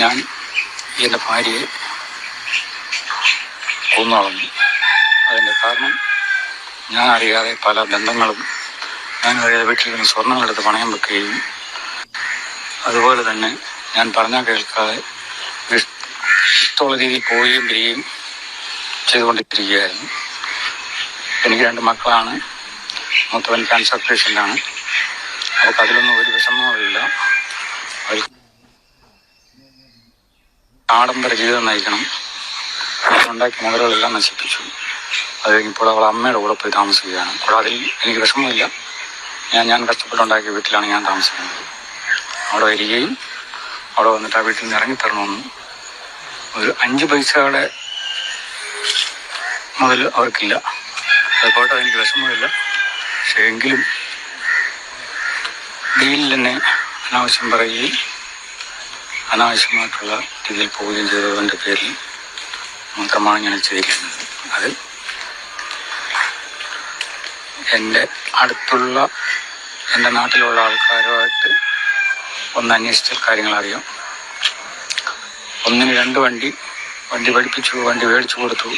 ഞാൻ എന്റെ ഭാര്യയെ കൊന്നളഞ്ഞു. അതിന്റെ കാരണം ഞാൻ അറിയാതെ പല ബന്ധങ്ങളും ഞാൻ അറിയാതെ വീട്ടിൽ നിന്ന് സ്വർണങ്ങളെടുത്ത് പണയം വെക്കുകയും അതുപോലെ തന്നെ ഞാൻ പറഞ്ഞാൽ കേൾക്കാതെ ഇഷ്- ഇഷ്ടമുള്ള രീതിയിൽ പോവുകയും വരികയും ചെയ്തുകൊണ്ടിരിക്കുകയായിരുന്നു. എനിക്ക് രണ്ട് മക്കളാണ്. മൂത്തവൻ ക്യാൻസർ പേഷ്യന്റാണ് അവർക്ക് അതിലൊന്നും ഒരു വിഷമവുമില്ല. ആഡംബര ജീവിതം നയിക്കണം. ഉണ്ടാക്കിയ മുതലുകളെല്ലാം നശിപ്പിച്ചു. അത് ഇപ്പോൾ അവൾ അമ്മയുടെ കൂടെ പോയി താമസിക്കുകയാണ്. കൂടാതെ എനിക്ക് വിഷമമില്ല. ഞാൻ ഞാൻ കഷ്ടപ്പെട്ടുണ്ടാക്കിയ വീട്ടിലാണ് ഞാൻ താമസിക്കുന്നത്. അവിടെ വരികയും അവിടെ വന്നിട്ട് ആ വീട്ടിൽ നിന്ന് ഇറങ്ങിത്തരണമെന്നും ഒരു അഞ്ച് പൈസയുടെ മുതൽ അവർക്കില്ല. അതുപോലെ എനിക്ക് വിഷമമില്ല. പക്ഷേ എങ്കിലും ഡീലിൽ തന്നെ അനാവശ്യം പറയുകയും അനാവശ്യമായിട്ടുള്ള രീതിയിൽ പോവുകയും ചെയ്തതിന്റെ പേരിൽ മാത്രമാണ് ഞാൻ ചെയ്തിരിക്കുന്നത് അത് എന്റെ അടുത്തുള്ള എന്റെ നാട്ടിലുള്ള ആൾക്കാരുമായിട്ട് ഒന്ന് അന്വേഷിച്ചാൽ കാര്യങ്ങൾ അറിയാം ഒന്നിന് രണ്ട് വണ്ടി വണ്ടി പഠിപ്പിച്ചു വണ്ടി മേടിച്ചു കൊടുത്തു.